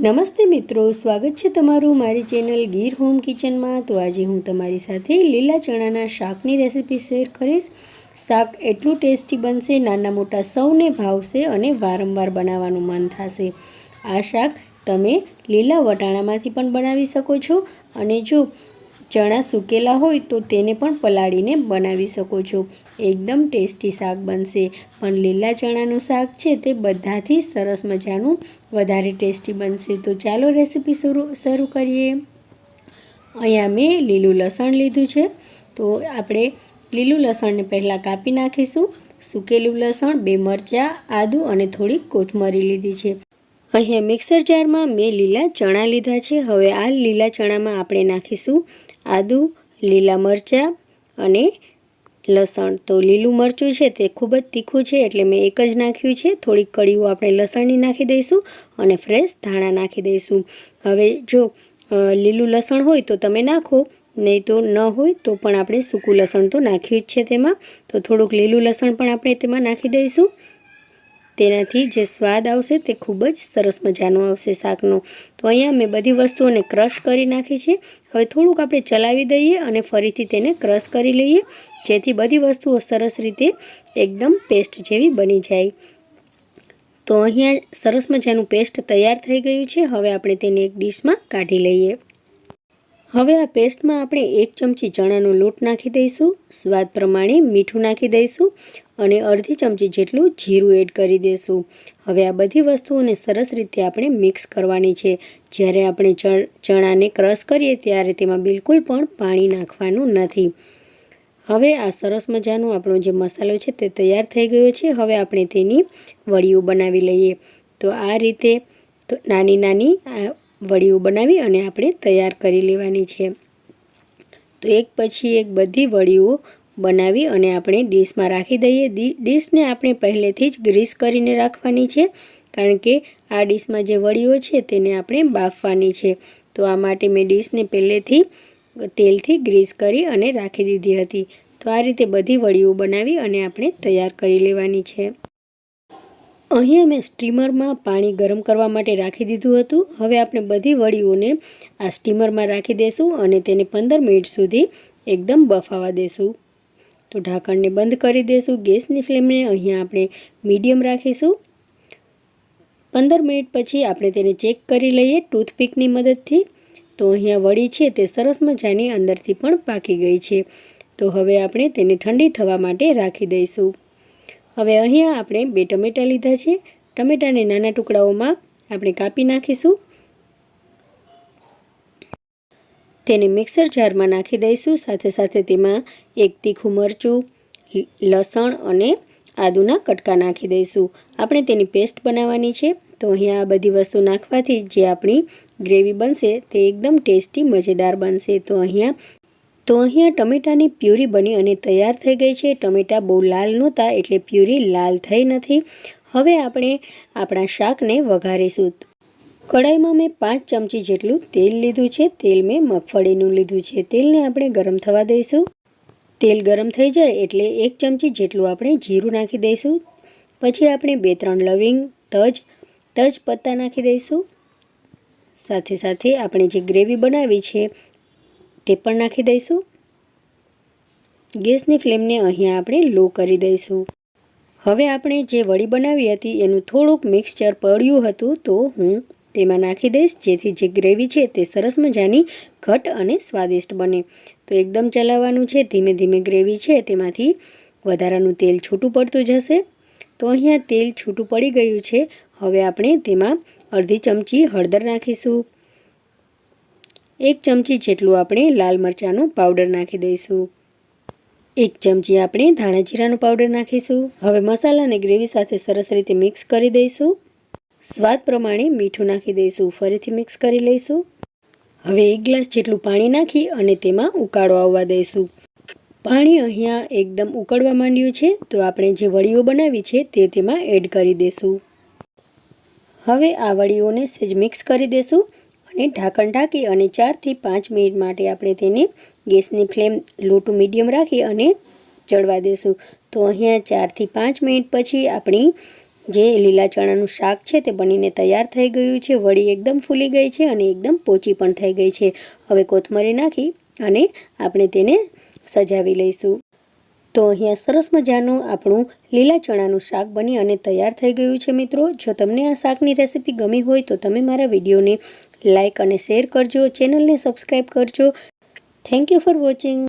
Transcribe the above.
નમસ્તે મિત્રો, સ્વાગત છે તમારું મારી ચેનલ ગીર હોમ કિચનમાં. તો આજે હું તમારી સાથે લીલા ચણાના શાકની રેસિપી શેર કરીશ. શાક એટલું ટેસ્ટી બનશે, નાના મોટા સૌને ભાવશે અને વારંવાર બનાવવાનું મન થશે. આ શાક તમે લીલા વટાણામાંથી પણ બનાવી શકો છો. અને જો ચણા સૂકેલા હોય તો તેને પણ પલાળીને બનાવી શકો છો. એકદમ ટેસ્ટી શાક બનશે. પણ લીલા ચણાનું શાક છે તે બધાથી સરસ મજાનું વધારે ટેસ્ટી બનશે. તો ચાલો રેસીપી શરૂ શરૂ કરીએ. અહીંયા મેં લીલું લસણ લીધું છે. તો આપણે લીલું લસણને પહેલાં કાપી નાખીશું. સૂકેલું લસણ, બે મરચાં, આદું અને થોડીક કોથમરી લીધી છે. અહીંયા મિક્સર જારમાં મેં લીલા ચણા લીધા છે. હવે આ લીલા ચણામાં આપણે નાખીશું આદું, લીલા મરચાં અને લસણ. તો લીલું મરચું છે તે ખૂબ જ તીખું છે એટલે મેં એક જ નાખ્યું છે. થોડીક કળીઓ આપણે લસણની નાખી દઈશું અને ફ્રેશ ધાણા નાખી દઈશું. હવે જો લીલું લસણ હોય તો તમે નાખો, નહીં તો ન હોય તો પણ આપણે સૂકું લસણ તો નાખ્યું જ છે તેમાં. તો થોડુંક લીલું લસણ પણ આપણે તેમાં નાખી દઈશું. તેનાથી જે સ્વાદ આવશે તે ખૂબ જ સરસ મજાનો આવશે શાકનો. તો અહીંયા મેં બધી વસ્તુઓને ક્રશ કરી નાખી છે. હવે થોડુંક આપણે ચલાવી દઈએ અને ફરીથી તેને ક્રશ કરી લઈએ, જેથી બધી વસ્તુઓ સરસ રીતે એકદમ પેસ્ટ જેવી બની જાય. તો અહીંયા સરસ મજાનું પેસ્ટ તૈયાર થઈ ગયું છે. હવે આપણે તેને એક ડીશમાં કાઢી લઈએ. હવે આ પેસ્ટમાં આપણે એક ચમચી ચણાનો લોટ નાખી દઈશું. સ્વાદ પ્રમાણે મીઠું નાખી દઈશું. અને અડધી ચમચી જેટલું જીરું એડ કરી દઈશું હવે આ બધી વસ્તુઓને સરસ રીતે આપણે મિક્સ કરવાની છે. જ્યારે આપણે ચણાને ક્રશ કરીએ ત્યારે તેમાં બિલકુલ પણ પાણી નાખવાનું નથી. હવે આ સરસ મજાનો આપણો જે મસાલો છે તે તૈયાર થઈ ગયો છે. હવે આપણે તેની વડીઓ બનાવી લઈએ. તો આ રીતે તો નાની નાની આ વડીઓ બનાવી અને આપણે તૈયાર કરી લેવાની છે. તો એક પછી એક બધી વડીઓ બનાવી અને આપણે ડીશમાં રાખી દઈએ. ડીશને આપણે પહેલેથી જ ગ્રીસ કરીને રાખવાની છે, કારણ કે આ ડીશમાં જે વડીઓ છે તેને આપણે બાફવાની છે. તો આ માટે મેં ડીશને પહેલેથી તેલથી ગ્રીસ કરી અને રાખી દીધી હતી. તો આ રીતે બધી વડીઓ બનાવી અને આપણે તૈયાર કરી લેવાની છે. અહીંયા મેં સ્ટીમરમાં પાણી ગરમ કરવા માટે રાખી દીધું હતું. હવે આપણે બધી વડીઓને આ સ્ટીમરમાં રાખી દઈશું અને તેને પંદર મિનિટ સુધી એકદમ બફાવા દેશું. તો ઢાંકણને બંધ કરી દઈશું ગેસની ફ્લેમને અહીંયા આપણે મીડિયમ રાખીશું. પંદર મિનિટ પછી આપણે તેને ચેક કરી લઈએ ટૂથપીકની મદદથી. તો અહીંયા વળી છે તે સરસ મજાની અંદરથી પણ પાકી ગઈ છે. તો હવે આપણે તેને ઠંડી થવા માટે રાખી દઈશું. હવે અહીંયા આપણે બે ટમેટાં લીધા છે. ટમેટાને નાના ટુકડાઓમાં આપણે કાપી નાખીશું. તેને મિક્સર જારમાં નાખી દઈશું. સાથે સાથે તેમાં એક તીખું મરચું, લસણ અને આદુના કટકા નાખી દઈશું. આપણે તેની પેસ્ટ બનાવવાની છે. તો અહીંયા આ બધી વસ્તુ નાખવાથી જે આપણી ગ્રેવી બનશે તે એકદમ ટેસ્ટી, મજેદાર બનશે. તો અહીંયા તો અહીંયા ટમેટાની પ્યુરી બની અને તૈયાર થઈ ગઈ છે. ટમેટાં બહુ લાલ નહોતા, એટલે પ્યુરી લાલ થઈ નથી. હવે આપણે આપણા શાકને વઘારીશું. કઢાઈમાં મેં પાંચ ચમચી જેટલું તેલ લીધું છે. તેલ મેં મગફળીનું લીધું છે. તેલને આપણે ગરમ થવા દઈશું. તેલ ગરમ થઈ જાય એટલે એક ચમચી જેટલું આપણે જીરું નાખી દઈશું. પછી આપણે બે ત્રણ લવિંગ, તજ તજ પત્તા નાખી દઈશું. સાથે સાથે આપણે જે ગ્રેવી બનાવી છે તે પણ નાખી દઈશું. ગેસની ફ્લેમને અહીંયા આપણે લો કરી દઈશું. હવે આપણે જે વડી બનાવી હતી એનું થોડુંક મિક્સચર પડ્યું હતું તો હું તેમાં નાખી દઈશ, જેથી જે ગ્રેવી છે તે સરસ મજાની ઘટ અને સ્વાદિષ્ટ બને. તો એકદમ ચલાવવાનું છે, ધીમે ધીમે ગ્રેવી છે તેમાંથી વધારાનું તેલ છૂટું પડતું જશે. તો અહીંયા તેલ છૂટું પડી ગયું છે, હવે આપણે તેમાં અડધી ચમચી હળદર નાખીશું. એક ચમચી જેટલું આપણે લાલ મરચાંનું પાવડર નાખી દઈશું. એક ચમચી આપણે ધાણા જીરાનો પાવડર નાખીશું. હવે મસાલા અને ગ્રેવી સાથે સરસ રીતે મિક્સ કરી દઈશું. સ્વાદ પ્રમાણે મીઠું નાખી દઈશું. ફરીથી મિક્સ કરી લઈશું. હવે એક ગ્લાસ જેટલું પાણી નાખી અને તેમાં ઉકાળો આવવા દઈશું. પાણી અહીંયા એકદમ ઉકળવા માંડ્યું છે, તો આપણે જે વડીઓ બનાવી છે તે તેમાં એડ કરી દઈશું. હવે આ વડીઓને સેજ મિક્સ કરી દઈશું અને ઢાંકણ ઢાંકી અને ચારથી પાંચ મિનિટ માટે આપણે તેને ગેસની ફ્લેમ લો ટુ મીડિયમ રાખી અને ચડવા દઈશું. તો અહીંયા ચારથી પાંચ મિનિટ પછી આપણી જે લીલા ચણાનું શાક છે તે બનીને તૈયાર થઈ ગયું છે. વળી એકદમ ફૂલી ગઈ છે અને એકદમ પોચી પણ થઈ ગઈ છે. હવે કોથમરી નાખી અને આપણે તેને સજાવી લઈશું. તો અહીંયા સરસ મજાનું આપણું લીલા ચણાનું શાક બની અને તૈયાર થઈ ગયું છે મિત્રો. જો તમને આ શાકની રેસીપી ગમી હોય તો તમે મારા વિડીયોને લાઇક અને શેર કરજો. ચેનલને સબસ્ક્રાઈબ કરજો. Thank you for watching